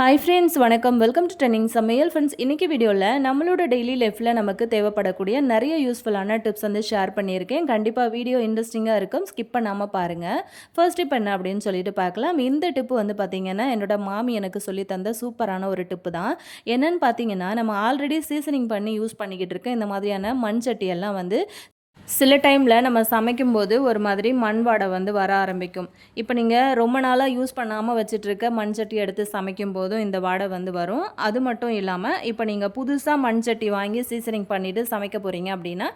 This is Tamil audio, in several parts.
ஹாய் ஃப்ரெண்ட்ஸ் வணக்கம். வெல்கம் டு ட்ரெனிங் சமையல் ஃப்ரெண்ட்ஸ் இன்றைக்கி வீடியோவில் நம்மளோட டெய்லி லைஃப்பில் நமக்கு தேவைப்படக்கூடிய நிறைய யூஸ்ஃபுல்லான டிப்ஸ் வந்து ஷேர் பண்ணியிருக்கேன். கண்டிப்பாக வீடியோ இன்ட்ரெஸ்டிங்காக இருக்கும். ஸ்கிப் பண்ணாமல் பாருங்கள் ஃபர்ஸ்ட் டிப் என்ன அப்படின்னு சொல்லிட்டு பார்க்கலாம். இந்த டிப்பு வந்து பார்த்திங்கன்னா என்னோட மாமி எனக்கு சொல்லி தந்த சூப்பரான ஒரு டிப்பு தான். என்னென்னு பார்த்தீங்கன்னா நம்ம ஆல்ரெடி சீசனிங் பண்ணி யூஸ் பண்ணிக்கிட்டு இருக்க இந்த மாதிரியான மண் சட்டியெல்லாம் வந்து சில டைமில் நம்ம சமைக்கும்போது ஒரு மாதிரி மண் வாடை வந்து வர ஆரம்பிக்கும். இப்போ நீங்கள் ரொம்ப நாளாக யூஸ் பண்ணாமல் வச்சிட்ருக்க மண் சட்டி எடுத்து சமைக்கும் போதும் இந்த வாடை வந்து வரும். அது மட்டும் இல்லாமல் இப்போ நீங்கள் புதுசாக மண் சட்டி வாங்கி சீசனிங் பண்ணிவிட்டு சமைக்க போகிறீங்க அப்படின்னா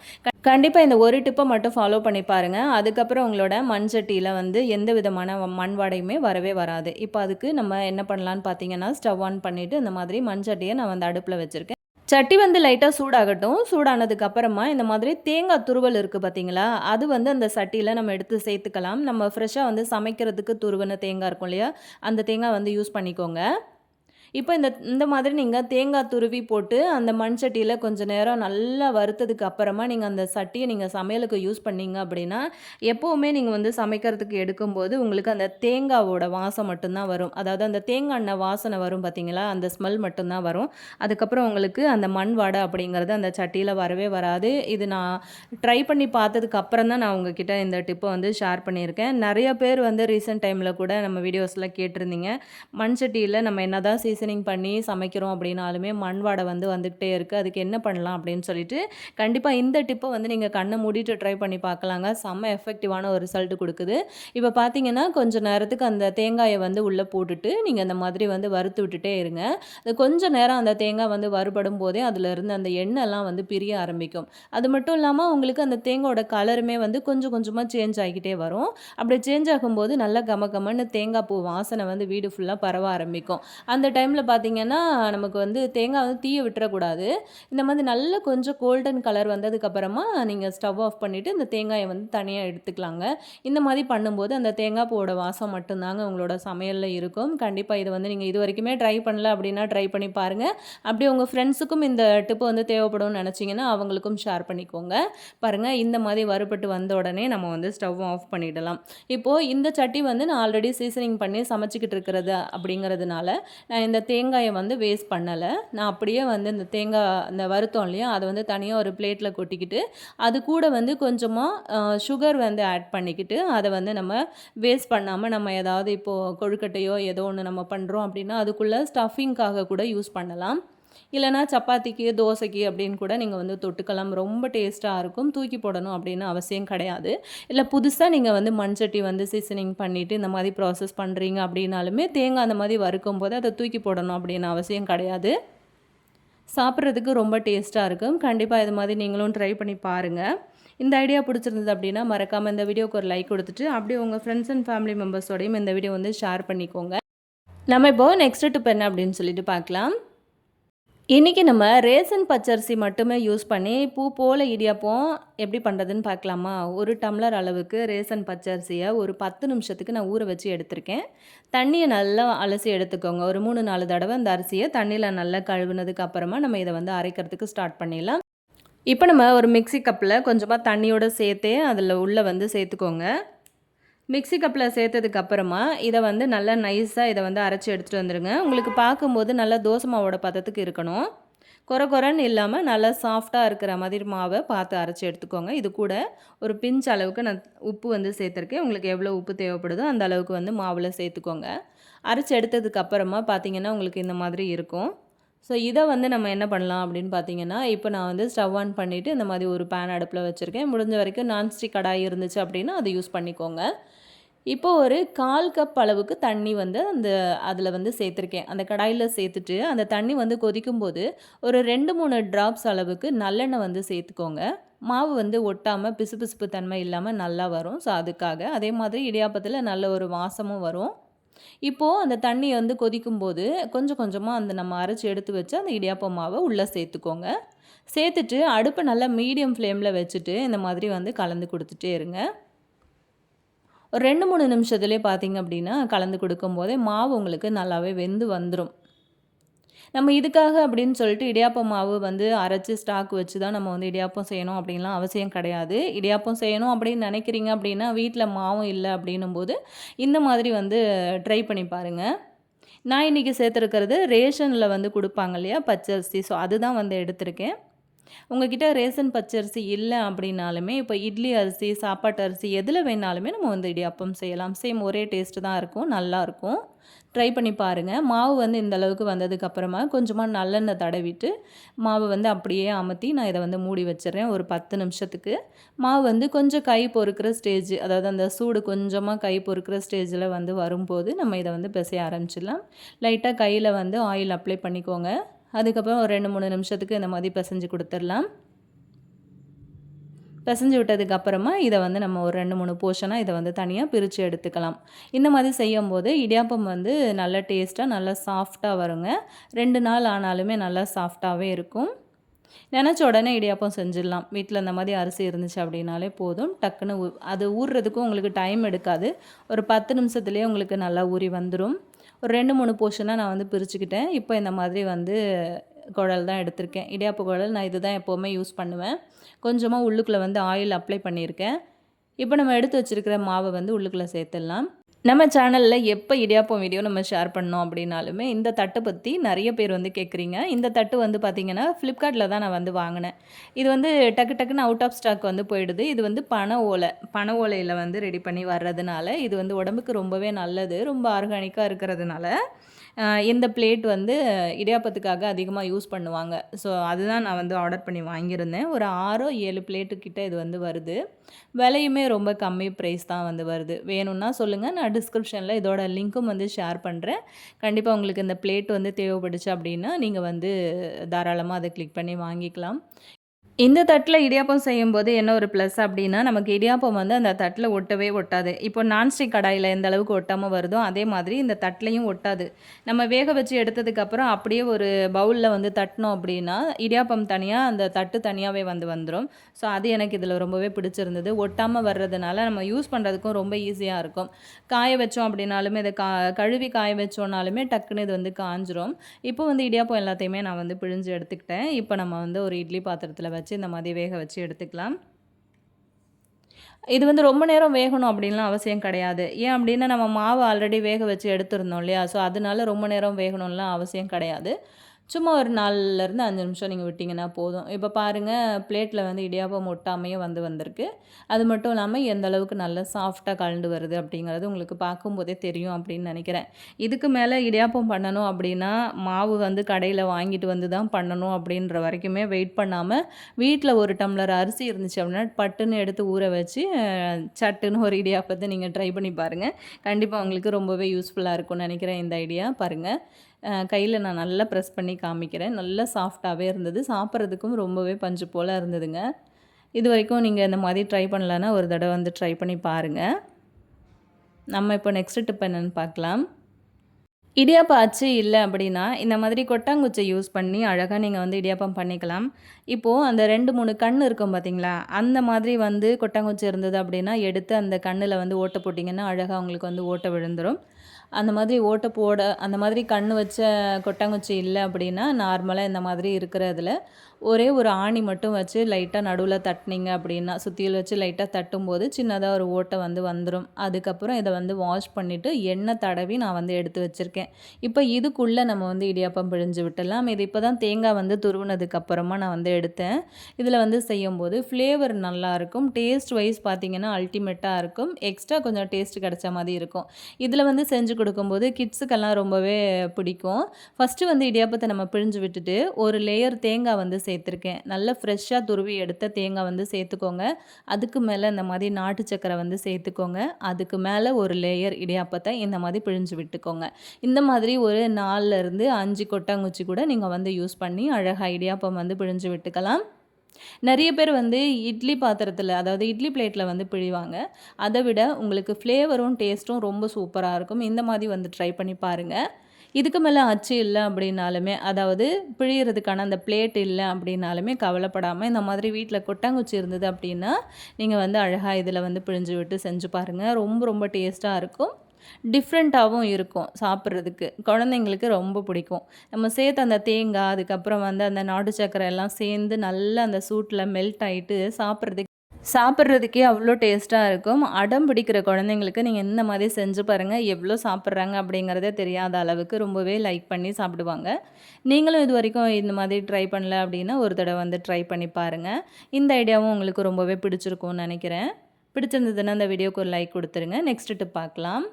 கண்டிப்பாக இந்த ஒரு டிப்பை மட்டும் ஃபாலோ பண்ணி பாருங்கள் அதுக்கப்புறம் உங்களோட மண் சட்டியில் வந்து எந்த விதமான மண் வாடையுமே வரவே வராது. இப்போ அதுக்கு நம்ம என்ன பண்ணலான்னு பார்த்தீங்கன்னா ஸ்டவ் ஆன் பண்ணிவிட்டு இந்த மாதிரி மண் சட்டியை நான் வந்து அடுப்பில் வச்சுருக்கேன். சட்டி வந்து லைட்டாக சூடாகட்டும். சூடானதுக்கு அப்புறமா இந்த மாதிரி தேங்காய் துருவல் இருக்குது பார்த்தீங்களா அது வந்து அந்த சட்டியில் நம்ம எடுத்து சேர்த்துக்கலாம். நம்ம ஃப்ரெஷ்ஷாக வந்து சமைக்கிறதுக்கு துருவன தேங்காய் இருக்கும் இல்லையா? அந்த தேங்காய் வந்து யூஸ் பண்ணிக்கோங்க. இப்போ இந்த இந்த மாதிரி நீங்கள் தேங்காய் துருவி போட்டு அந்த மண் சட்டியில் கொஞ்சம் நேரம் நல்லா வறுத்ததுக்கு அப்புறமா நீங்கள் அந்த சட்டியை நீங்கள் சமையலுக்கு யூஸ் பண்ணீங்க அப்படின்னா எப்போவுமே நீங்கள் வந்து சமைக்கிறதுக்கு எடுக்கும்போது உங்களுக்கு அந்த தேங்காவோட வாசம் மட்டும்தான் வரும். அதாவது அந்த தேங்காய் எண்ணெய் வாசனை வரும் பார்த்தீங்களா அந்த ஸ்மெல் மட்டும்தான் வரும். அதுக்கப்புறம் உங்களுக்கு அந்த மண் வாடை அப்படிங்கிறது அந்த சட்டியில் வரவே வராது. இது நான் ட்ரை பண்ணி பார்த்ததுக்கு அப்புறம் தான் நான் உங்ககிட்ட இந்த டிப்பை வந்து ஷேர் பண்ணியிருக்கேன். நிறைய பேர் வந்து ரீசெண்ட் டைமில் கூட நம்ம வீடியோஸில் கேட்டிருந்தீங்க. மண் சட்டியில் நம்ம என்ன தான் சீசன் சீசனிங் பண்ணி சமைக்கிறோம் அப்படின்னாலுமே மண் வாடை வந்து வந்துக்கிட்டே இருக்குது அதுக்கு என்ன பண்ணலாம் அப்படின்னு சொல்லிட்டு கண்டிப்பாக இந்த டிப்பை வந்து நீங்கள் கண்ணை மூடிட்டு ட்ரை பண்ணி பார்க்கலாங்க. செம்ம எஃபெக்டிவான ஒரு ரிசல்ட் கொடுக்குது. இப்போ பார்த்தீங்கன்னா கொஞ்சம் நேரத்துக்கு அந்த தேங்காயை வந்து உள்ளே போட்டுட்டு நீங்கள் அந்த மாதிரி வந்து வறுத்து விட்டுட்டே இருங்க. அது கொஞ்சம் நேரம் அந்த தேங்காய் வந்து வறுபடும் போதே அதில் இருந்து அந்த எண்ணெய்லாம் வந்து பிரிய ஆரம்பிக்கும். அது மட்டும் இல்லாமல் உங்களுக்கு அந்த தேங்காயோட கலருமே வந்து கொஞ்சம் கொஞ்சமாக சேஞ்ச் ஆகிக்கிட்டே வரும். அப்படி சேஞ்ச் ஆகும்போது நல்லா கம கமன்னு தேங்காய் பூ வாசனை வந்து வீடு ஃபுல்லாக பரவ ஆரம்பிக்கும். அந்த டைம் டைமில் பார்த்திங்கன்னா நமக்கு வந்து தேங்காய் வந்து தீயை விட்டுறக்கூடாது. இந்த மாதிரி நல்ல கொஞ்சம் கோல்டன் கலர் வந்ததுக்கப்புறமா நீங்கள் ஸ்டவ் ஆஃப் பண்ணிவிட்டு இந்த தேங்காயை வந்து தனியாக எடுத்துக்கலாங்க. இந்த மாதிரி பண்ணும்போது அந்த தேங்காய் பூவோட வாசம் மட்டும்தாங்க உங்களோட சமையலில் இருக்கும். கண்டிப்பாக இதை வந்து நீங்கள் இது வரைக்குமே ட்ரை பண்ணல அப்படின்னா ட்ரை பண்ணி பாருங்கள் அப்படி உங்கள் ஃப்ரெண்ட்ஸுக்கும் இந்த டிப்பு வந்து தேவைப்படும்னு நினச்சிங்கன்னா அவங்களுக்கும் ஷேர் பண்ணிக்கோங்க. பாருங்கள் இந்த மாதிரி வறுபட்டு வந்த உடனே நம்ம வந்து ஸ்டவ் ஆஃப் பண்ணிடலாம். இப்போது இந்த சட்டி வந்து நான் ஆல்ரெடி சீசனிங் பண்ணி சமைச்சிக்கிட்டு இருக்கிறது அப்படிங்கிறதுனால நான் இந்த தேங்காயை வந்து வேஸ்ட் பண்ணலை. நான் அப்படியே வந்து இந்த தேங்காய் அந்த வருத்தம் இல்லையா? அதை வந்து தனியாக ஒரு பிளேட்டில் கொட்டிக்கிட்டு அது கூட வந்து கொஞ்சமாக சுகர் வந்து ஆட் பண்ணிக்கிட்டு அதை வந்து நம்ம வேஸ்ட் பண்ணாமல் நம்ம ஏதாவது இப்போது கொழுக்கட்டையோ ஏதோ ஒன்று நம்ம பண்ணுறோம் அப்படின்னா அதுக்குள்ளே ஸ்டஃபிங்காக கூட யூஸ் பண்ணலாம். இல்லைனா சப்பாத்திக்கு தோசைக்கு அப்படின்னு கூட நீங்கள் வந்து தொட்டுக்கலாம். ரொம்ப டேஸ்ட்டாக இருக்கும். தூக்கி போடணும் அப்படின்னு அவசியம் கிடையாது. இல்லை புதுசாக நீங்கள் வந்து மண்சட்டி வந்து சீசனிங் பண்ணிவிட்டு இந்த மாதிரி ப்ராசஸ் பண்ணுறீங்க அப்படின்னாலுமே தேங்காய் அந்த மாதிரி வறுக்கும் போது அதை தூக்கி போடணும் அப்படின்னு அவசியம் கிடையாது. சாப்பிட்றதுக்கு ரொம்ப டேஸ்ட்டாக இருக்கும். கண்டிப்பாக இது மாதிரி நீங்களும் ட்ரை பண்ணி பாருங்கள் இந்த ஐடியா பிடிச்சிருந்தது அப்படின்னா மறக்காமல் இந்த வீடியோக்கு ஒரு லைக் கொடுத்துட்டு அப்படியே உங்கள் ஃப்ரெண்ட்ஸ் அண்ட் ஃபேமிலி மெம்பர்ஸோடையும் இந்த வீடியோ வந்து ஷேர் பண்ணிக்கோங்க. நம்ம இப்போது நெக்ஸ்ட் டிப் என்ன அப்படின்னு சொல்லிட்டு பார்க்கலாம். இன்றைக்கி நம்ம ரேசன் பச்சரிசி மட்டுமே யூஸ் பண்ணி பூ போல் இடியாப்பம் எப்படி பண்ணுறதுன்னு பார்க்கலாமா? ஒரு டம்ளர் அளவுக்கு ரேசன் பச்சரிசியை ஒரு பத்து நிமிஷத்துக்கு நான் ஊற வச்சு எடுத்திருக்கேன். தண்ணியை நல்லா அலசி எடுத்துக்கோங்க. ஒரு மூணு நாலு தடவை அந்த அரிசியை தண்ணியில் நல்லா கழுவுனதுக்கு அப்புறமா நம்ம இதை வந்து அரைக்கிறதுக்கு ஸ்டார்ட் பண்ணிடலாம். இப்போ நம்ம ஒரு மிக்சி கப்பில் கொஞ்சமாக தண்ணியோடு சேர்த்தே அதில் உள்ளே வந்து சேர்த்துக்கோங்க. மிக்சி கப்பில் சேர்த்ததுக்கு அப்புறமா இதை வந்து நல்லா நைஸாக இதை வந்து அரைச்சி எடுத்துகிட்டு வந்துடுங்க உங்களுக்கு பார்க்கும்போது நல்லா தோசை மாவோட பதத்துக்கு இருக்கணும். குறை குறைன்னு இல்லாமல் நல்லா சாஃப்டாக இருக்கிற மாதிரி மாவை பார்த்து அரைச்சி எடுத்துக்கோங்க. இது கூட ஒரு பிஞ்ச் அளவுக்கு நான் உப்பு வந்து சேர்த்துருக்கேன். உங்களுக்கு எவ்வளோ உப்பு தேவைப்படுதோ அந்த அளவுக்கு வந்து மாவில் சேர்த்துக்கோங்க. அரைச்சி எடுத்ததுக்கு அப்புறமா பார்த்தீங்கன்னா உங்களுக்கு இந்த மாதிரி இருக்கும். ஸோ இதை வந்து நம்ம என்ன பண்ணலாம் அப்படின்னு பார்த்தீங்கன்னா இப்போ நான் வந்து ஸ்டவ் ஆன் பண்ணிவிட்டு இந்த மாதிரி ஒரு பேன் அடுப்பில் வச்சுருக்கேன். முடிஞ்ச வரைக்கும் நான்ஸ்டிக் கடாய் இருந்துச்சு அப்படின்னா அதை யூஸ் பண்ணிக்கோங்க. இப்போ ஒரு கால் கப் அளவுக்கு தண்ணி வந்து அந்த அதில் வந்து சேர்த்துருக்கேன். அந்த கடாயில் சேர்த்துட்டு அந்த தண்ணி வந்து கொதிக்கும் போது ஒரு ரெண்டு மூணு ட்ராப்ஸ் அளவுக்கு நல்லெண்ணெய் வந்து சேர்த்துக்கோங்க. மாவு வந்து ஒட்டாமல் பிசுபிசுப்பு தன்மை இல்லாமல் நல்லா வரும். ஸோ அதுக்காக அதே மாதிரி இடியாப்பத்தில் நல்ல ஒரு வாசமும் வரும். இப்போது அந்த தண்ணி வந்து கொதிக்கும் போது கொஞ்சம் கொஞ்சமாக அந்த நம்ம அரைச்சி எடுத்து வச்சு அந்த இடியாப்ப மாவை உள்ளே சேர்த்துக்கோங்க. சேர்த்துட்டு அடுப்பை நல்லா மீடியம் ஃப்ளேமில் வச்சுட்டு இந்த மாதிரி வந்து கலந்து கொடுத்துட்டே இருங்க. ஒரு ரெண்டு மூணு நிமிஷத்துலேயே பார்த்தீங்க அப்படின்னா கலந்து கொடுக்கும்போதே மாவு உங்களுக்கு நல்லாவே வெந்து வந்துடும் நம்ம இதுக்காக அப்படின்னு சொல்லிட்டு இடியாப்பம் மாவு வந்து அரைச்சி ஸ்டாக் வச்சு தான் நம்ம வந்து இடியாப்பம் செய்யணும் அப்படின்லாம் அவசியம் கிடையாது. இடியாப்பம் செய்யணும் அப்படின்னு நினைக்கிறீங்க அப்படின்னா வீட்டில் மாவும் இல்லை அப்படின்னும் போது இந்த மாதிரி வந்து ட்ரை பண்ணி பாருங்கள் நான் இன்றைக்கி சேர்த்துருக்கிறது ரேஷனில் வந்து கொடுப்பாங்க இல்லையா? பச்சரிசி. ஸோ அதுதான் வந்து எடுத்திருக்கேன். உங்ககிட்ட ரேசன் பச்சரிசி இல்லை அப்படின்னாலுமே இப்போ இட்லி அரிசி சாப்பாட்டு அரிசி எதில் வேணாலுமே நம்ம வந்து இடியாப்பம் செய்யலாம். சேம் ஒரே டேஸ்ட்டு தான் இருக்கும் நல்லாயிருக்கும் ட்ரை பண்ணி பாருங்கள் மாவு வந்து இந்த அளவுக்கு வந்ததுக்கப்புறமா கொஞ்சமாக நல்லெண்ணெய் தடவிட்டு மாவு வந்து அப்படியே அமர்த்தி நான் இதை வந்து மூடி வச்சிடுறேன் ஒரு பத்து நிமிஷத்துக்கு. மாவு வந்து கொஞ்சம் கை பொறுக்கிற ஸ்டேஜ் அதாவது அந்த சூடு கொஞ்சமாக கை பொறுக்கிற ஸ்டேஜில் வந்து வரும்போது நம்ம இதை வந்து பிசைய ஆரம்பிச்சிடலாம். லைட்டாக கையில் வந்து ஆயில் அப்ளை பண்ணிக்கோங்க. அதுக்கப்புறம் ஒரு ரெண்டு மூணு நிமிஷத்துக்கு இந்த மாதிரி பிசைஞ்சு கொடுத்துடலாம். பிசைஞ்சு விட்டதுக்கப்புறமா இதை வந்து நம்ம ஒரு ரெண்டு மூணு போர்ஷனாக இதை வந்து தனியாக பிரித்து எடுத்துக்கலாம். இந்த மாதிரி செய்யும் போது இடியாப்பம் வந்து நல்ல டேஸ்ட்டாக நல்லா சாஃப்டாக வருங்க. ரெண்டு நாள் ஆனாலுமே நல்லா சாஃப்டாகவே இருக்கும். நினச்ச உடனே இடியாப்பம் செஞ்சிடலாம். வீட்டில் இந்த மாதிரி அரிசி இருந்துச்சு அப்படின்னாலே போதும். டக்குன்னு அது ஊறுறதுக்கும் உங்களுக்கு டைம் எடுக்காது. ஒரு பத்து நிமிஷத்துலேயே உங்களுக்கு நல்லா ஊறி வந்துடும் ஒரு ரெண்டு மூணு போர்ஷனாக நான் வந்து பிரிச்சுக்கிட்டேன். இப்போ இந்த மாதிரி வந்து குழல் தான் எடுத்திருக்கேன். இடியாப்பு குழல் நான் இது தான் எப்போவுமே யூஸ் பண்ணுவேன். கொஞ்சமாக உள்ளுக்குள்ளே வந்து ஆயில் அப்ளை பண்ணியிருக்கேன். இப்போ நம்ம எடுத்து வச்சுருக்கிற மாவை வந்து உள்ளுக்குள்ளே சேர்த்துடலாம். நம்ம சேனலில் எப்போ இடியாப்பம் வீடியோ நம்ம ஷேர் பண்ணோம் அப்படின்னாலுமே இந்த தட்டை பற்றி நிறைய பேர் வந்து கேட்குறீங்க இந்த தட்டு வந்து பார்த்திங்கன்னா ஃப்ளிப்கார்ட்டில் தான் நான் வந்து வாங்கினேன். இது வந்து டக்கு டக்குன்னு அவுட் ஆஃப் ஸ்டாக் வந்து போயிடுது. இது வந்து பனை ஓலை. பனை ஓலையில் வந்து ரெடி பண்ணி வர்றதுனால இது வந்து உடம்புக்கு ரொம்பவே நல்லது. ரொம்ப ஆர்கானிக்காக இருக்கிறதுனால இந்த பிளேட் வந்து இடியாப்பத்துக்காக அதிகமாக யூஸ் பண்ணுவாங்க. ஸோ அதுதான் நான் வந்து ஆர்டர் பண்ணி வாங்கியிருந்தேன். ஒரு ஆறோ ஏழு பிளேட்டுக்கிட்ட இது வந்து வருது. விலையுமே ரொம்ப கம்மி ப்ரைஸ் தான் வந்து வருது. வேணும்னா சொல்லுங்கள் நான் டிஸ்கிரிப்ஷனில் இதோட லிங்க்கும் வந்து ஷேர் பண்ணுறேன் கண்டிப்பாக உங்களுக்கு இந்த பிளேட் வந்து தேவைப்படுச்சு அப்படின்னா நீங்கள் வந்து தாராளமாக அதை கிளிக் பண்ணி வாங்கிக்கலாம். இந்த தட்டில் இடியாப்பம் செய்யும்போது என்ன ஒரு ப்ளஸ் அப்படின்னா நமக்கு இடியாப்பம் வந்து அந்த தட்டில் ஒட்டவே ஒட்டாது. இப்போ நான்ஸ்டிக் கடாயில் எந்த அளவுக்கு ஒட்டாமல் வருதோ அதே மாதிரி இந்த தட்டிலையும் ஒட்டாது. நம்ம வேக வச்சு எடுத்ததுக்கப்புறம் அப்படியே ஒரு பவுலில் வந்து தட்டினோம் அப்படின்னா இடியாப்பம் தனியாக அந்த தட்டு தனியாகவே வந்து வந்துடும் ஸோ அது எனக்கு இதில் ரொம்பவே பிடிச்சிருந்தது. ஒட்டாமல் வர்றதுனால நம்ம யூஸ் பண்ணுறதுக்கும் ரொம்ப ஈஸியாக இருக்கும். காய வச்சோம் அப்படின்னாலுமே இதை கா கழுவி காய வச்சோன்னாலுமே டக்குன்னு இது வந்து காஞ்சிரும். இப்போ வந்து இடியாப்பம் எல்லாத்தையுமே நான் வந்து பிழிஞ்சு எடுத்துக்கிட்டேன். இப்போ நம்ம வந்து ஒரு இட்லி பாத்திரத்தில் வச்சு வச்சு இந்த மாதிரி வேக வச்சு எடுத்துக்கலாம். இது வந்து ரொம்ப நேரம் வேகணும் அப்படின்லாம் அவசியம் கிடையாது. ஏன் அப்படின்னா நம்ம மாவு ஆல்ரெடி வேக வச்சு எடுத்துருந்தோம் இல்லையா? ஸோ அதனால ரொம்ப நேரம் வேகணும்லாம் அவசியம் கிடையாது. சும்மா ஒரு நாலுலேருந்து அஞ்சு நிமிஷம் நீங்கள் விட்டிங்கன்னா போதும். இப்போ பாருங்கள் பிளேட்டில் வந்து இடியாப்பம் ஒட்டாமையே வந்து வந்திருக்கு. அது மட்டும் இல்லாமல் எந்த அளவுக்கு நல்லா சாஃப்டாக கலந்து வருது அப்படிங்கிறது உங்களுக்கு பார்க்கும்போதே தெரியும் அப்படின்னு நினைக்கிறேன். இதுக்கு மேலே இடியாப்பம் பண்ணணும் அப்படின்னா மாவு வந்து கடையில் வாங்கிட்டு வந்து தான் பண்ணணும் அப்படின்ற வரைக்குமே வெயிட் பண்ணாமல் வீட்டில் ஒரு டம்ளர் அரிசி இருந்துச்சு அப்படின்னா பட்டுன்னு எடுத்து ஊற வச்சு சட்டுன்னு ஒரு இடியாப்பத்தை நீங்கள் ட்ரை பண்ணி பாருங்கள் கண்டிப்பாக உங்களுக்கு ரொம்பவே யூஸ்ஃபுல்லாக இருக்கும்னு நினைக்கிறேன் இந்த ஐடியா பாருங்கள் கையில் நான் நல்லா ப்ரெஸ் பண்ணி காமிக்கிறேன். நல்லா சாஃப்டாகவே இருந்தது. சாப்பிட்றதுக்கும் ரொம்பவே பஞ்சு போல் இருந்ததுங்க. இது வரைக்கும் நீங்கள் இந்த மாதிரி ட்ரை பண்ணலன்னா ஒரு தடவை வந்து ட்ரை பண்ணி பாருங்கள் நம்ம இப்போ நெக்ஸ்ட் டிப் என்னென்னு பார்க்கலாம். இடியாப்பம் அச்சு இல்லை அப்படின்னா இந்த மாதிரி கொட்டாங்குச்சை யூஸ் பண்ணி அழகாக நீங்கள் வந்து இடியாப்பம் பண்ணிக்கலாம். இப்போது அந்த ரெண்டு மூணு கண் இருக்கும் பார்த்தீங்களா அந்த மாதிரி வந்து கொட்டாங்குச்சி இருந்தது அப்படின்னா எடுத்து அந்த கண்ணில் வந்து ஓட்ட போட்டிங்கன்னா அழகாக உங்களுக்கு வந்து ஓட்ட விழுந்துடும் அந்த மாதிரி ஓட்டை போட அந்த மாதிரி கண் வச்ச கொட்டாங்குச்சி இல்லை அப்படின்னா நார்மலாக இந்த மாதிரி இருக்கிறதுல ஒரே ஒரு ஆணி மட்டும் வச்சு லைட்டாக நடுவில் தட்டினீங்க அப்படின்னா சுற்றியில் வச்சு லைட்டாக தட்டும்போது சின்னதாக ஒரு ஓட்டை வந்து வந்துடும் அதுக்கப்புறம் இதை வந்து வாஷ் பண்ணிவிட்டு எண்ணெய் தடவி நான் வந்து எடுத்து வச்சுருக்கேன். இப்போ இதுக்குள்ளே நம்ம வந்து இடியாப்பம் பிழிஞ்சு விட்டலாம் இது இப்போ தான் தேங்காய் வந்து துருவினதுக்கப்புறமா நான் வந்து எடுத்தேன். இதில் வந்து செய்யும்போது ஃப்ளேவர் நல்லாயிருக்கும் டேஸ்ட் வைஸ் பார்த்திங்கன்னா அல்டிமேட்டாக இருக்கும். எக்ஸ்ட்ரா கொஞ்சம் டேஸ்ட் கிடச்ச மாதிரி இருக்கும். இதில் வந்து செஞ்சு கொடுக்கும்போது கிட்ஸுக்கெல்லாம் ரொம்பவே பிடிக்கும். ஃபஸ்ட்டு வந்து இடியாப்பத்தை நம்ம பிழிஞ்சு விட்டுட்டு ஒரு லேயர் தேங்காய் வந்து சேர்த்துருக்கேன். நல்ல ஃப்ரெஷ்ஷாக துருவி எடுத்த தேங்காய் வந்து சேர்த்துக்கோங்க. அதுக்கு மேலே இந்த மாதிரி நாட்டு சக்கரை வந்து சேர்த்துக்கோங்க. அதுக்கு மேலே ஒரு லேயர் இடியாப்பத்தை இந்த மாதிரி பிழிஞ்சு விட்டுக்கோங்க. இந்த மாதிரி ஒரு நாலுலேருந்து அஞ்சு கொட்டாங்குச்சி கூட நீங்கள் வந்து யூஸ் பண்ணி அழகாக இடியாப்பம் வந்து பிழிஞ்சு விட்டுக்கலாம். நிறைய பேர் வந்து இட்லி பாத்திரத்தில் அதாவது இட்லி பிளேட்டில் வந்து பிழிவாங்க. அதை விட உங்களுக்கு ஃப்ளேவரும் டேஸ்ட்டும் ரொம்ப சூப்பராக இருக்கும். இந்த மாதிரி வந்து ட்ரை பண்ணி பாருங்கள் இதுக்கு மேலே அச்சு இல்லை அப்படின்னாலுமே அதாவது பிழியறதுக்கான அந்த பிளேட் இல்லை அப்படின்னாலுமே கவலைப்படாமல் இந்த மாதிரி வீட்டில் கொட்டாங்குச்சி இருந்தது அப்படின்னா நீங்கள் வந்து அழகாக இதில் வந்து பிழிஞ்சு விட்டு செஞ்சு பாருங்கள் ரொம்ப ரொம்ப டேஸ்ட்டாக இருக்கும். டிஃப்ரெண்ட்டாகவும் இருக்கும் சாப்பிட்றதுக்கு. குழந்தைங்களுக்கு ரொம்ப பிடிக்கும். நம்ம சேர்த்து அந்த தேங்காய் அதுக்கப்புறம் வந்து அந்த நாட்டு சக்கரை எல்லாம் சேர்ந்து நல்லா அந்த சூட்டில் மெல்ட் ஆகிட்டு சாப்பிட்றதுக்கு சாப்பிட்றதுக்கே அவ்வளோ டேஸ்ட்டாக இருக்கும். அடம் பிடிக்கிற குழந்தைங்களுக்கு நீங்கள் இந்த மாதிரி செஞ்சு பாருங்கள் எவ்வளோ சாப்பிட்றாங்க அப்படிங்கிறதே தெரியாத அளவுக்கு ரொம்பவே லைக் பண்ணி சாப்பிடுவாங்க. நீங்களும் இது வரைக்கும் இந்த மாதிரி ட்ரை பண்ணல அப்படின்னா ஒரு தடவை வந்து ட்ரை பண்ணி பாருங்கள் இந்த ஐடியாவும் உங்களுக்கு ரொம்பவே பிடிச்சிருக்கும்னு நினைக்கிறேன். பிடிச்சிருந்ததுன்னா அந்த வீடியோக்கு ஒரு லைக் கொடுத்துருங்க. நெக்ஸ்ட் பார்க்கலாம்.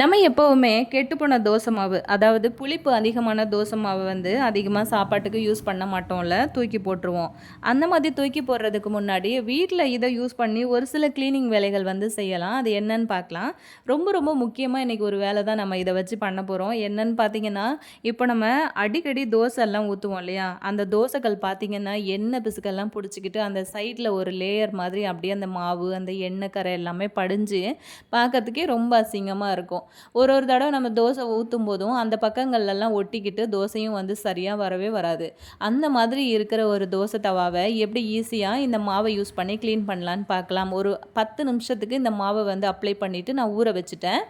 நம்ம எப்போவுமே கெட்டுப்போன தோசை மாவு அதாவது புளிப்பு அதிகமான தோசை மாவு வந்து அதிகமாக சாப்பாட்டுக்கு யூஸ் பண்ண மாட்டோம்ல தூக்கி போட்டுருவோம். அந்த மாதிரி தூக்கி போடுறதுக்கு முன்னாடி வீட்டில் இதை யூஸ் பண்ணி ஒரு சில க்ளீனிங் வேலைகள் வந்து செய்யலாம். அது என்னன்னு பார்க்கலாம். ரொம்ப ரொம்ப முக்கியமாக இன்றைக்கி ஒரு வேலை தான் நம்ம இதை வச்சு பண்ண போகிறோம் என்னன்னு பார்த்தீங்கன்னா இப்போ நம்ம அடிக்கடி தோசை எல்லாம் ஊற்றுவோம் இல்லையா? அந்த தோசைகள் பார்த்திங்கன்னா எண்ணெய் பிசுக்கெல்லாம் பிடிச்சிக்கிட்டு அந்த சைடில் ஒரு லேயர் மாதிரி அப்படியே அந்த மாவு அந்த எண்ணெய் கரை எல்லாமே படிஞ்சு பார்க்கறதுக்கே ரொம்ப அசிங்கமாக இருக்கும். ஒரு ஒரு தடவை நம்ம தோசை ஊற்றும் போதும் அந்த பக்கங்கள்லாம் ஒட்டிக்கிட்டு தோசையும் வந்து சரியாக வரவே வராது. அந்த மாதிரி இருக்கிற ஒரு தோசை தவாவை எப்படி ஈஸியாக இந்த மாவை யூஸ் பண்ணி க்ளீன் பண்ணலான்னு பார்க்கலாம். ஒரு பத்து நிமிஷத்துக்கு இந்த மாவை வந்து அப்ளை பண்ணிவிட்டு நான் ஊற வச்சுட்டேன்.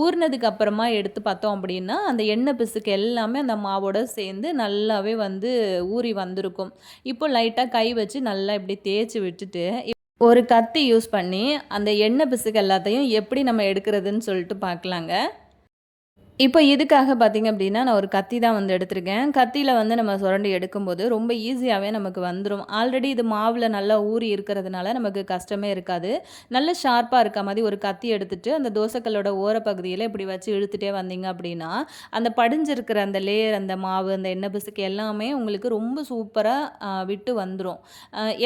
ஊறினதுக்கு அப்புறமா எடுத்து பார்த்தோம் அப்படின்னா அந்த எண்ணெய் பிசுக்கு எல்லாமே அந்த மாவோட சேர்ந்து நல்லாவே வந்து ஊறி வந்திருக்கும். இப்போ லைட்டாக கை வச்சு நல்லா இப்படி தேய்ச்சி விட்டுட்டு ஒரு கத்தி யூஸ் பண்ணி அந்த எண்ணெய் பிசுக்கு எல்லாத்தையும் எப்படி நம்ம எடுக்கிறதுன்னு சொல்லிட்டு பார்க்கலாங்க. இப்போ இதுக்காக பார்த்திங்க அப்படின்னா நான் ஒரு கத்தி தான் வந்து எடுத்திருக்கேன். கத்தியில் வந்து நம்ம சுரண்டி எடுக்கும்போது ரொம்ப ஈஸியாகவே நமக்கு வந்துடும் ஆல்ரெடி இது மாவில் நல்லா ஊறி இருக்கிறதுனால நமக்கு கஷ்டமே இருக்காது. நல்ல ஷார்ப்பாக இருக்க மாதிரி ஒரு கத்தி எடுத்துகிட்டு அந்த தோசைக்கல்லோட ஓரப்பகுதியில் இப்படி வச்சு இழுத்துட்டே வந்தீங்க அப்படின்னா அந்த படிஞ்சிருக்கிற அந்த லேயர் அந்த மாவு அந்த எண்ணெய் பிசுக்கு எல்லாமே உங்களுக்கு ரொம்ப சூப்பராக விட்டு வந்துடும்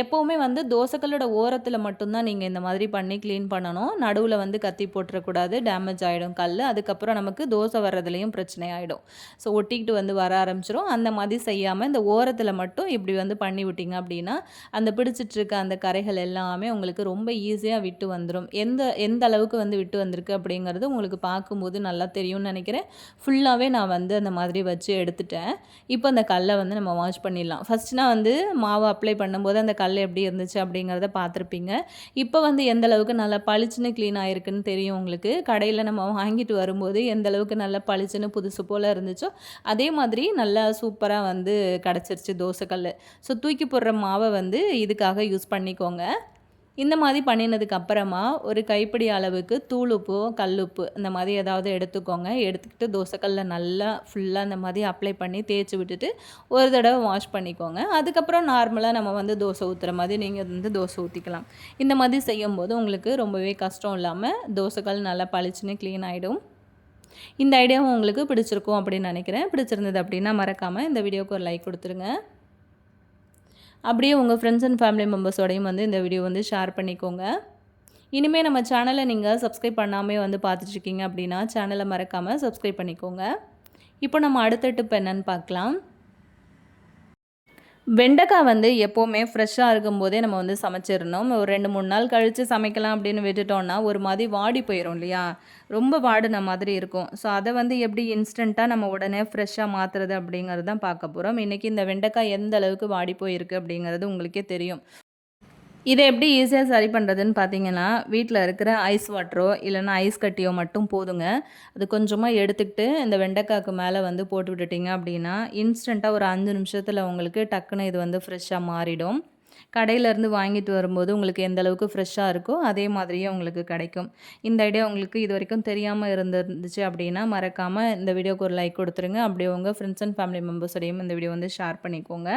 எப்போவுமே வந்து தோசைக்கல்லோட ஓரத்தில் மட்டும்தான் நீங்கள் இந்த மாதிரி பண்ணி க்ளீன் பண்ணணும். நடுவில் வந்து கத்தி போட்டுறக்கூடாது. டேமேஜ் ஆகிடும் கல் அதுக்கப்புறம் நமக்கு தோசை வர்றதுலேயும் பிரச்சனை ஆகிடும் ஸோ ஒட்டிக்கிட்டு வந்து வர ஆரம்பிச்சிடும் அந்த மாதிரி செய்யாமல் இந்த ஓரத்தில் மட்டும் இப்படி வந்து பண்ணி விட்டிங்க அப்படின்னா அந்த பிடிச்சிட்ருக்க அந்த கரைகள் எல்லாமே உங்களுக்கு ரொம்ப ஈஸியாக விட்டு வந்துடும் எந்த எந்த அளவுக்கு வந்து விட்டு வந்திருக்கு அப்படிங்கிறது உங்களுக்கு பார்க்கும்போது நல்லா தெரியும்னு நினைக்கிறேன். ஃபுல்லாகவே நான் வந்து அந்த மாதிரி வச்சு எடுத்துட்டேன். இப்போ அந்த கல்லை வந்து நம்ம வாஷ் பண்ணிடலாம். ஃபஸ்ட் நான் வந்து மாவு அப்ளை பண்ணும்போது அந்த கல் எப்படி இருந்துச்சு அப்படிங்கிறத பார்த்துருப்பீங்க. இப்போ வந்து எந்த அளவுக்கு நல்லா பளிச்சுன்னு க்ளீன் ஆகிருக்குன்னு தெரியும் உங்களுக்கு. கடையில் நம்ம வாங்கிட்டு வரும்போது எந்த அளவுக்கு நல்லா பளிச்சுன்னு புதுசு போல் இருந்துச்சோ அதே மாதிரி நல்லா சூப்பராக வந்து கிடச்சிருச்சு தோசைக்கல் ஸோ தூக்கி போடுற மாவை வந்து இதுக்காக யூஸ் பண்ணிக்கோங்க. இந்த மாதிரி பண்ணினதுக்கு அப்புறமா ஒரு கைப்பிடி அளவுக்கு தூளுப்பு கல்லுப்பு இந்த மாதிரி ஏதாவது எடுத்துக்கோங்க. எடுத்துக்கிட்டு தோசைக்கல்ல நல்லா ஃபுல்லாக இந்த மாதிரி அப்ளை பண்ணி தேய்ச்சி விட்டுட்டு ஒரு தடவை வாஷ் பண்ணிக்கோங்க. அதுக்கப்புறம் நார்மலாக நம்ம வந்து தோசை ஊற்றுற மாதிரி நீங்கள் வந்து தோசை ஊற்றிக்கலாம் இந்த மாதிரி செய்யும்போது உங்களுக்கு ரொம்பவே கஷ்டம் இல்லாமல் தோசைக்கல் நல்லா பளிச்சுன்னு க்ளீன் ஆகிடும் இந்த ஐடியாவும் உங்களுக்கு பிடிச்சிருக்கும் அப்படின்னு நினைக்கிறேன். பிடிச்சிருந்தது அப்படின்னா மறக்காமல் இந்த வீடியோவுக்கு ஒரு லைக் கொடுத்துருங்க. அப்படியே உங்கள் ஃப்ரெண்ட்ஸ் அண்ட் ஃபேமிலி மெம்பர்ஸோடையும் வந்து இந்த வீடியோ வந்து ஷேர் பண்ணிக்கோங்க. இனிமேல் நம்ம சேனலை நீங்கள் சப்ஸ்கிரைப் பண்ணாமே வந்து பார்த்துட்ருக்கீங்க அப்படின்னா சேனலை மறக்காமல் சப்ஸ்கிரைப் பண்ணிக்கோங்க. இப்போ நம்ம அடுத்த டிப் என்னன்னு பார்க்கலாம். வெண்டைக்காய் வந்து எப்போவுமே ஃப்ரெஷ்ஷாக இருக்கும்போதே நம்ம வந்து சமைச்சிடணும். ஒரு ரெண்டு மூணு நாள் கழித்து சமைக்கலாம் அப்படின்னு விட்டுட்டோம்னா ஒரு மாதிரி வாடி போயிடும் இல்லையா? ரொம்ப வாடின மாதிரி இருக்கும். ஸோ அதை வந்து எப்படி இன்ஸ்டண்ட்டாக நம்ம உடனே ஃப்ரெஷ்ஷாக மாற்றுறது அப்படிங்கிறது தான் பார்க்க போகிறோம் இன்றைக்கி இந்த வெண்டைக்காய் எந்த அளவுக்கு வாடி போயிருக்கு அப்படிங்கிறது உங்களுக்கே தெரியும். இதை எப்படி ஈஸியாக சரி பண்ணுறதுன்னு பார்த்தீங்கன்னா வீட்டில் இருக்கிற ஐஸ் வாட்டரோ இல்லைன்னா ஐஸ் கட்டியோ மட்டும் போதுங்க. அது கொஞ்சமாக எடுத்துக்கிட்டு இந்த வெண்டைக்காய்க்கு மேலே வந்து போட்டு விட்டுட்டிங்க அப்படின்னா இன்ஸ்டண்ட்டாக ஒரு அஞ்சு நிமிஷத்தில் உங்களுக்கு டக்குன்னு இது வந்து ஃப்ரெஷ்ஷாக மாறிடும். கடையிலேருந்து வாங்கிட்டு வரும்போது உங்களுக்கு எந்த அளவுக்கு ஃப்ரெஷ்ஷாக இருக்கோ அதே மாதிரியே உங்களுக்கு கிடைக்கும். இந்த ஐடியா உங்களுக்கு இது வரைக்கும் தெரியாமல் இருந்துருந்துச்சு அப்படின்னா மறக்காமல் இந்த வீடியோக்கு ஒரு லைக் கொடுத்துருங்க. அப்படியே உங்கள் ஃப்ரெண்ட்ஸ் அண்ட் ஃபேமிலி மெம்பர்ஸோடையும் இந்த வீடியோ வந்து ஷேர் பண்ணிக்கோங்க.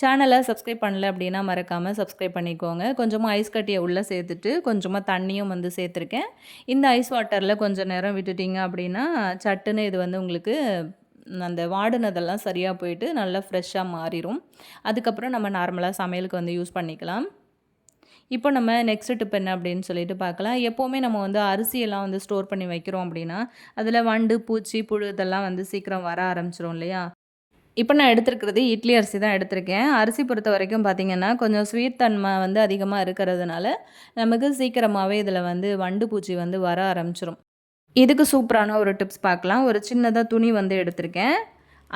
சேனலை சப்ஸ்கிரைப் பண்ணல அப்படின்னா மறக்காமல் சப்ஸ்கிரைப் பண்ணிக்கோங்க. கொஞ்சமாக ஐஸ் கட்டியை உள்ளே சேர்த்துட்டு கொஞ்சமாக தண்ணியும் வந்து சேர்த்துருக்கேன். இந்த ஐஸ் வாட்டரில் கொஞ்சம் நேரம் விட்டுட்டிங்க அப்படின்னா சட்டுன்னு இது வந்து உங்களுக்கு அந்த வாடினதெல்லாம் சரியாக போயிட்டு நல்லா ஃப்ரெஷ்ஷாக மாறிடும் அதுக்கப்புறம் நம்ம நார்மலாக சமையலுக்கு வந்து யூஸ் பண்ணிக்கலாம். இப்போ நம்ம நெக்ஸ்ட் டிப் என்ன அப்படின்னு சொல்லிட்டு பார்க்கலாம். எப்போவுமே நம்ம வந்து அரிசியெல்லாம் வந்து ஸ்டோர் பண்ணி வைக்கிறோம் அப்படின்னா அதில் வண்டு பூச்சி புழு இதெல்லாம் வந்து சீக்கிரம் வர ஆரம்பிச்சிரும் இல்லையா? இப்போ நான் எடுத்துருக்கிறது இட்லி அரிசி தான் எடுத்திருக்கேன். அரிசி பொறுத்த வரைக்கும் பார்த்திங்கன்னா கொஞ்சம் ஸ்வீட் தன்மை வந்து அதிகமாக இருக்கிறதுனால நமக்கு சீக்கிரமாகவே இதில் வந்து வண்டு பூச்சி வந்து வர ஆரம்பிச்சிரும். இதுக்கு சூப்பரான ஒரு டிப்ஸ் பார்க்கலாம். ஒரு சின்னதாக துணி வந்து எடுத்திருக்கேன்.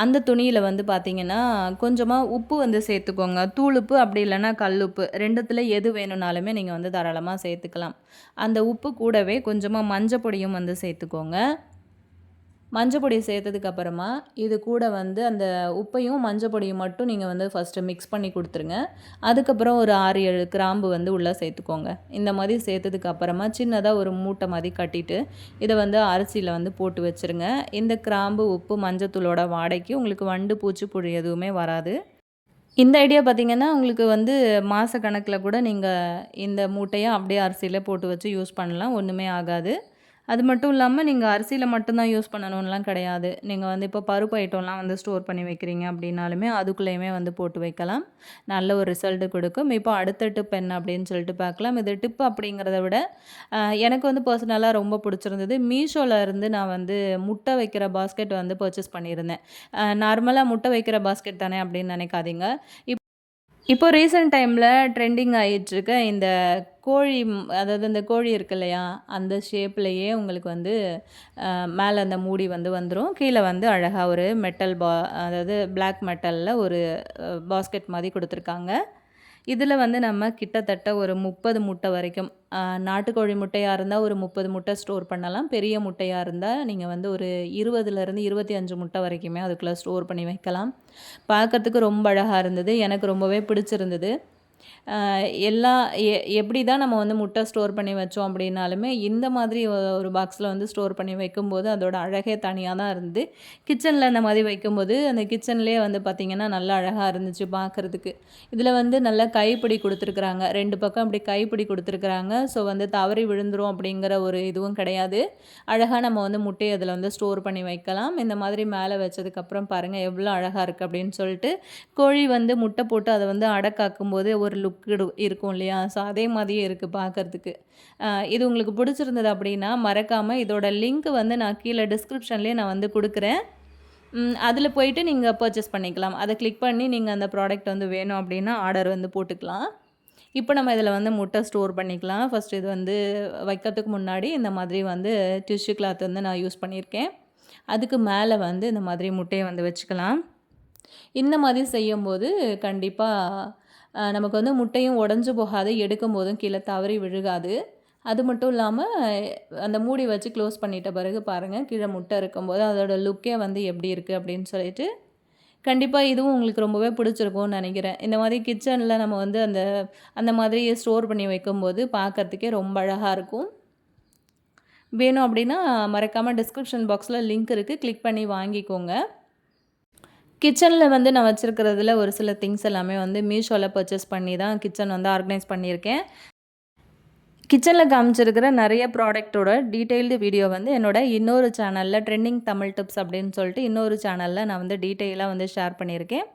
அந்த துணியில் வந்து பார்த்திங்கன்னா கொஞ்சமாக உப்பு வந்து சேர்த்துக்கோங்க. தூளுப்பு அப்படி இல்லைன்னா கல்லுப்பு ரெண்டுத்தில் எது வேணும்னாலுமே நீங்கள் வந்து தாராளமாக சேர்த்துக்கலாம். அந்த உப்பு கூடவே கொஞ்சமாக மஞ்சள் பொடியும் வந்து சேர்த்துக்கோங்க. மஞ்சப்பொடி சேர்த்ததுக்கப்புறமா சேர்த்ததுக்கு அப்புறமா இது கூட வந்து அந்த உப்பையும் மஞ்சப்பொடியும் மட்டும் நீங்கள் வந்து ஃபஸ்ட்டு மிக்ஸ் பண்ணி கொடுத்துருங்க அதுக்கப்புறம் ஒரு ஆறு ஏழு கிராம்பு வந்து உள்ளே சேர்த்துக்கோங்க இந்த மாதிரி சேர்த்ததுக்கு அப்புறமா சின்னதாக ஒரு மூட்டை மாதிரி கட்டிட்டு இதை வந்து அரிசியில் வந்து போட்டு வச்சுருங்க இந்த கிராம்பு உப்பு மஞ்சத்தூளோட வாடைக்கு உங்களுக்கு வண்டு பூச்சி புழு எதுவுமே வராது இந்த ஐடியா பார்த்தீங்கன்னா, உங்களுக்கு வந்து மாதக்கணக்கில் கணக்கில் கூட நீங்கள் இந்த மூட்டையை அப்படியே அரிசியில் போட்டு வச்சு யூஸ் பண்ணலாம். ஒன்றுமே ஆகாது. அது மட்டும் இல்லாமல் நீங்கள் அரிசியில் மட்டும்தான் யூஸ் பண்ணணும்லாம் கிடையாது. நீங்கள் வந்து இப்போ பருப்பு ஐட்டம்லாம் வந்து ஸ்டோர் பண்ணி வைக்கிறீங்க அப்படின்னாலுமே அதுக்குள்ளேயுமே வந்து போட்டு வைக்கலாம். நல்ல ஒரு ரிசல்ட்டு கொடுக்கும். இப்போ அடுத்த டிப் என்ன அப்படின்னு சொல்லிட்டு பார்க்கலாம். இது டிப் அப்படிங்கிறத விட எனக்கு வந்து பர்சனலாக ரொம்ப பிடிச்சிருந்தது மீஷோவில் இருந்து நான் வந்து முட்டை வைக்கிற பாஸ்கெட் வந்து பர்ச்சேஸ் பண்ணியிருந்தேன். நார்மலாக முட்டை வைக்கிற பாஸ்கெட் தானே அப்படின்னு நினைக்காதீங்க. இப் இப்போ ரீசெண்ட் டைமில் ட்ரெண்டிங் ஆகிட்டுருக்க இந்த கோழி அதாவது இந்த கோழி இருக்கு இல்லையா அந்த ஷேப்லேயே உங்களுக்கு வந்து மேலே அந்த மூடி வந்து வந்துடும் கீழே வந்து அழகாக ஒரு மெட்டல் பா அதாவது பிளாக் மெட்டலில் ஒரு பாஸ்கெட் மாதிரி கொடுத்துருக்காங்க. இதில் வந்து நம்ம கிட்டத்தட்ட ஒரு முப்பது முட்டை வரைக்கும் நாட்டுக்கோழி முட்டையாக இருந்தால் ஒரு முப்பது முட்டை ஸ்டோர் பண்ணலாம். பெரிய முட்டையாக இருந்தால் நீங்கள் வந்து ஒரு இருபதுலேருந்து இருபத்தி அஞ்சு முட்டை வரைக்குமே அதுக்குள்ளே ஸ்டோர் பண்ணி வைக்கலாம். பார்க்குறதுக்கு ரொம்ப அழகாக இருந்தது. எனக்கு ரொம்பவே பிடிச்சிருந்தது. எல்லா எ எப்படி தான் நம்ம வந்து முட்டை ஸ்டோர் பண்ணி வச்சோம் அப்படின்னாலுமே இந்த மாதிரி ஒரு பாக்ஸில் வந்து ஸ்டோர் பண்ணி வைக்கும்போது அதோட அழகே தனியாக தான் இருந்து கிச்சனில் இந்த மாதிரி வைக்கும்போது அந்த கிச்சன்லேயே வந்து பார்த்திங்கன்னா நல்லா அழகாக இருந்துச்சு பார்க்குறதுக்கு இதில் வந்து நல்லா கைப்பிடி கொடுத்துருக்குறாங்க. ரெண்டு பக்கம் அப்படி கைப்பிடி கொடுத்துருக்குறாங்க. ஸோ வந்து தவறி விழுந்துரும் அப்படிங்கிற ஒரு இதுவும் கிடையாது. அழகாக நம்ம வந்து முட்டையை அதில் வந்து ஸ்டோர் பண்ணி வைக்கலாம். இந்த மாதிரி மேலே வச்சதுக்கப்புறம் பாருங்கள் எவ்வளோ அழகாக இருக்குது அப்படின்னு சொல்லிட்டு கோழி வந்து முட்டை போட்டு அதை வந்து அடக்காக்கும் போது ஒரு லுக் இருக்கும் இல்லையா? ஸோ அதே மாதிரியே இருக்குது பார்க்குறதுக்கு இது உங்களுக்கு பிடிச்சிருந்தது அப்படின்னா மறக்காமல் இதோட லிங்க் வந்து நான் கீழே டிஸ்கிரிப்ஷன்லேயே நான் வந்து கொடுக்குறேன். அதில் போயிட்டு நீங்கள் பர்ச்சேஸ் பண்ணிக்கலாம். அதை கிளிக் பண்ணி நீங்கள் அந்த ப்ராடக்ட் வந்து வேணும் அப்படின்னா ஆர்டர் வந்து போட்டுக்கலாம். இப்போ நம்ம இதில் வந்து முட்டை ஸ்டோர் பண்ணிக்கலாம். ஃபஸ்ட் இது வந்து வைக்கிறதுக்கு முன்னாடி இந்த மாதிரி வந்து டிஷ்யூ கிளாத் வந்து நான் யூஸ் பண்ணியிருக்கேன். அதுக்கு மேலே வந்து இந்த மாதிரி முட்டையை வந்து வச்சுக்கலாம். இந்த மாதிரி செய்யும்போது கண்டிப்பாக நமக்கு வந்து முட்டையும் உடஞ்சி போகாது எடுக்கும் போதும் கீழே தவறி விழுகாது. அது மட்டும் இல்லாமல் அந்த மூடி வச்சு க்ளோஸ் பண்ணிட்ட பிறகு பாருங்கள் கீழே முட்டை இருக்கும்போது அதோடய லுக்கே வந்து எப்படி இருக்குது அப்படின்னு சொல்லிட்டு. கண்டிப்பாக இதுவும் உங்களுக்கு ரொம்பவே பிடிச்சிருக்கும்னு நினைக்கிறேன். இந்த மாதிரி கிச்சனில் நம்ம வந்து அந்த அந்த மாதிரி ஸ்டோர் பண்ணி வைக்கும்போது பார்க்குறதுக்கே ரொம்ப அழகாக இருக்கும். வேணும் அப்படின்னா மறக்காமல் டிஸ்கிரிப்ஷன் பாக்ஸில் லிங்க் இருக்குது கிளிக் பண்ணி வாங்கிக்கோங்க. கிச்சனில் வந்து நான் வச்சுருக்கிறதுல ஒரு சில திங்ஸ் எல்லாமே வந்து மீஷோவில் பர்ச்சேஸ் பண்ணி தான் கிச்சன் வந்து ஆர்கனைஸ் பண்ணியிருக்கேன். கிச்சனில் காமிச்சிருக்கிற நிறைய ப்ராடக்ட்டோட டீட்டெயில்டு வீடியோ வந்து என்னோடய இன்னொரு சேனலில் ட்ரெண்டிங் தமிழ் டிப்ஸ் அப்படின்னு சொல்லிட்டு இன்னொரு சேனலில் நான் வந்து டீட்டெயிலாக வந்து ஷேர் பண்ணியிருக்கேன்.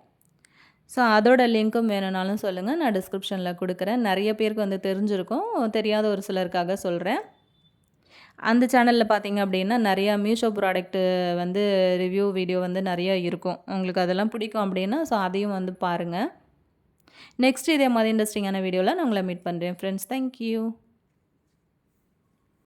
ஸோ அதோட லிங்க்கும் வேணும்னாலும் சொல்லுங்கள் நான் டிஸ்கிரிப்ஷனில் கொடுக்குறேன். நிறைய பேருக்கு வந்து தெரிஞ்சிருக்கும். தெரியாத ஒரு சிலருக்காக சொல்கிறேன் அந்த சேனலில் பார்த்தீங்க அப்படின்னா நிறையா மீஷோ ப்ராடக்ட்டு வந்து ரிவ்யூ வீடியோ வந்து நிறையா இருக்கும். உங்களுக்கு அதெல்லாம் பிடிக்கும் அப்படின்னா ஸோ அதையும் வந்து பாருங்கள் நெக்ஸ்ட் இதே மாதிரி இன்ட்ரெஸ்டிங்கான வீடியோவில் நான் உங்களை மீட் பண்ணுறேன் ஃப்ரெண்ட்ஸ் தேங்க்யூ